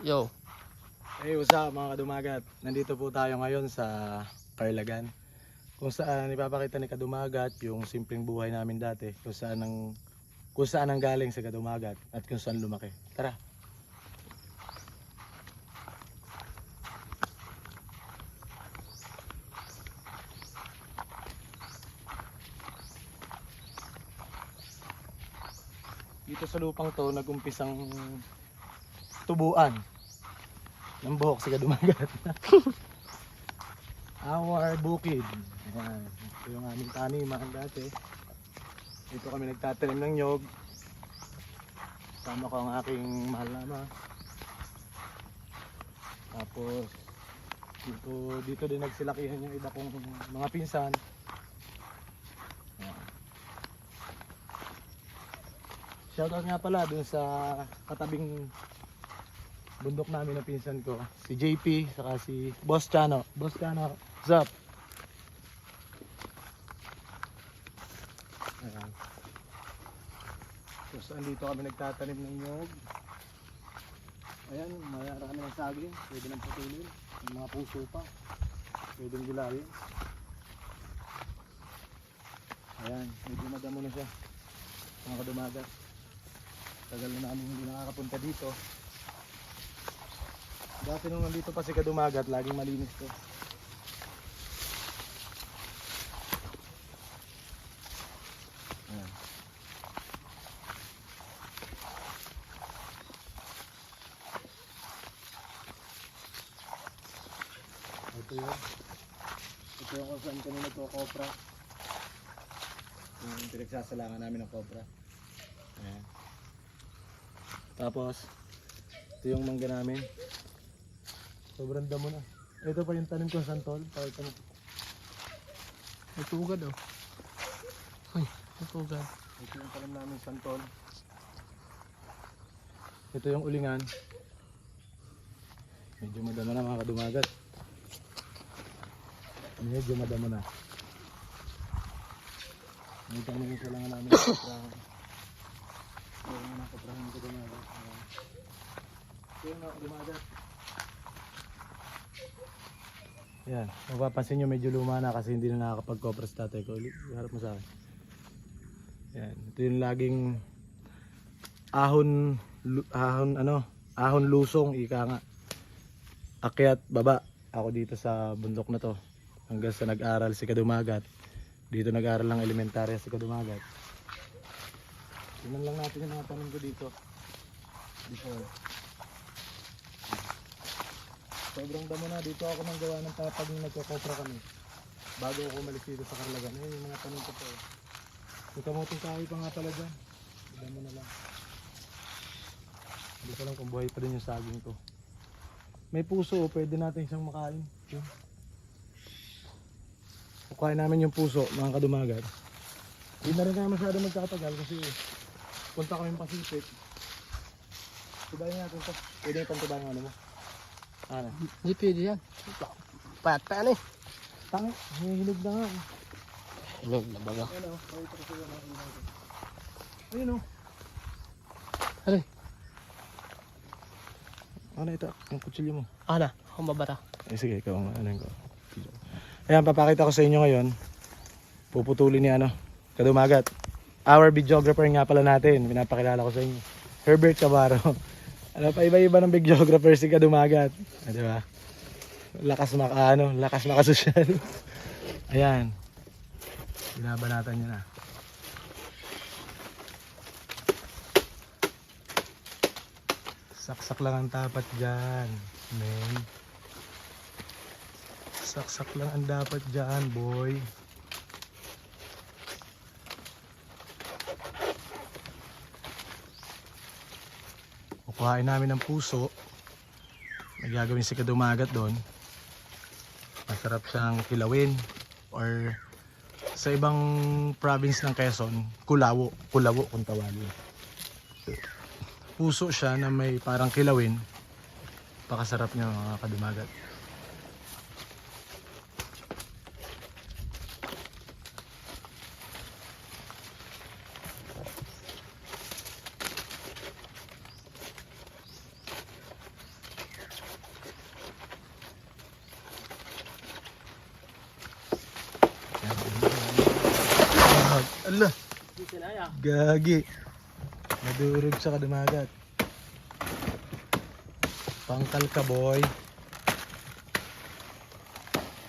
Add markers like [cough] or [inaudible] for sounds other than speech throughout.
Yo. Hey, what's up mga kadumagat? Nandito po tayo ngayon sa Carlagan. Kung saan ipapakita ni Kadumagat yung simpleng buhay namin dati. Kung saan ang kung saan ang galing sa Kadumagat at kung saan lumaki. Tara. Dito sa lupang to, nagumpisang tubuan ng buhok sa Kadumagat. [laughs] Our bukid. Ayan. Ito yung aming taniman dati. Dito kami nagtatanim ng nyog. Kasama ko ang aking mahal na. Tapos dito, dito din nagsilakihan yung iba kong mga pinsan. Ayan. Shoutout nga pala dun sa katabing bundok namin na pinsan ko. Si JP, saka si Boss Chano. Boss Chano, what's up? Ayan. Andito kami nagtatanim ng nyog. Ayan, mayara kami ng saging. Pwede nang putulin. Yung mga puso pa. Pwede nang gulayin. Ayan, medyo madamo na siya. Mga kadumagat. Tagal na namin hindi nakakapunta dito. Dati nung nandito pa si Kadumagat, laging malinis to. Ito yun. Ito yung kung saan kami nagko-copra. Yung pinagsasalangan namin ng copra. Ayan. Tapos, ito yung mangga namin. Sobrang damo na. Ito pa yung tanim ko sa santol. Pakita mo. May tugad oh. Ay, may tugad. Ito yung tanim namin sa santol. Ito yung ulingan. Medyo madamo na mga kadumagat. Medyo madamo na. May tanim ko lang namin sa kaprahan. Yung mga kaprahan ko dumagat. Ayan. Ito yung mga kadumagat. Yan, mapapansin nyo medyo luma na kasi hindi na nakakapag-copra sa tatay ko. Harap mo sa akin. Yan, ito yung laging ahon, ahon ano, ahon lusong, ika nga. Akyat, baba. Ako dito sa bundok na to. Hanggang sa nag-aral si Kadumagat. Dito nag-aral ng elementarya si Kadumagat. Tingnan lang natin yung mga tanim ko dito. Before. Sobrang damo na. Dito ako nang gawa ng nung nagkakopra kami. Bago ako umalis dito sa Karlagan. Ayun yung mga tanong ko po. Yung kamuting kahoy pa nga pala dyan. Damo na lang. Hindi ko lang kung buhay pa rin yung saging ko. May puso. Pwede natin siyang makain. Yun. Kukain namin yung puso, mga kadumagat. Hindi na rin kaya masyado magtatagal kasi punta kami Pacific. Tubayin natin to. Pwede yung pantubayin ano mo. Ano? Hindi pwede yan. Pat pa ano eh. Tangi, hinihinog na nga. Hinog na baga. Ayun o, pakita ko sa'yo mga ilaw ko. Ayun o. Aray. Ano ito? Ang kutsilyo mo. Na, akong babara. Eh sige, ikaw ang ano ko. Ayan, papakita ko sa inyo ngayon. Puputulin ni ano, Kadumagat. Our videographer nga pala natin. Pinapakilala ko sa inyo. Herbert Cabaro. [laughs] Ano pa iba-iba ng videographer si Kadumagat. Ah, di ba? Lakas maka ano, lakas makasosyal. [laughs] Ayan. Binabanatan niya na. Saksak lang ang tapat dyan, men. Saksak lang ang dapat dyan, boy. Kukuhain namin ng puso. May gagawin si Kadumagat doon. Masarap siyang kilawin. Or sa ibang province ng Quezon, kulawo. Kulawo kung tawagin. Puso siya na may parang kilawin. Pakasarap niya mga kadumagat. Ala, Hindi sinaya. gagi. Nadurog sa kadumagat. Pangkal ka, boy.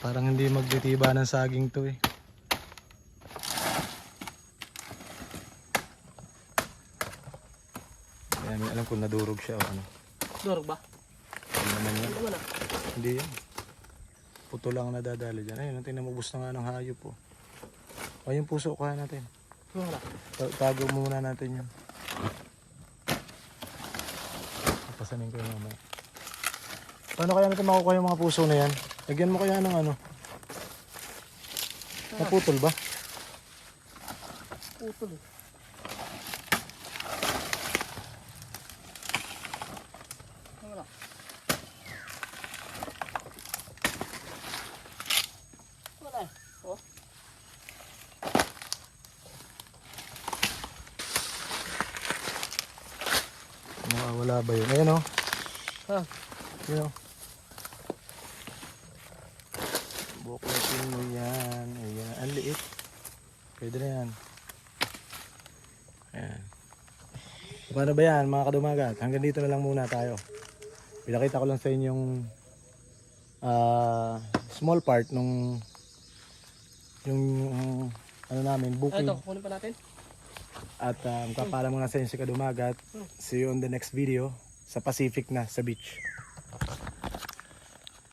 Parang hindi magtitiba ng saging to eh. May alam kung nadurog siya o ano. Durog ba? Ano naman yan? Hindi yan. Puto lang ang nadadali dyan. Ayun, tingnan mo, ubus na nga ng hayop po. O yung puso, kaya natin. Na? Ta- Tago muna natin yun. Papasanin ko yung mamaya. Paano kaya natin makukuha yung mga puso na yan? Lagyan mo kaya ng ano? Naputol ba? Putol eh. Wala ba yun? Ayan o. Ha? Yun o. Buklatin mo yan. Ayan. Ang liit. Pwede na yan. Ayan. Paano ba yan mga kadumagat? Hanggang dito na lang muna tayo. Pinakita ko lang sa inyo yung ah, small part nung yung ano namin booking Ito, kunin pa natin. At um, kapala muna sa inyo si kadumagat. See you on the next video sa Pacific na sa beach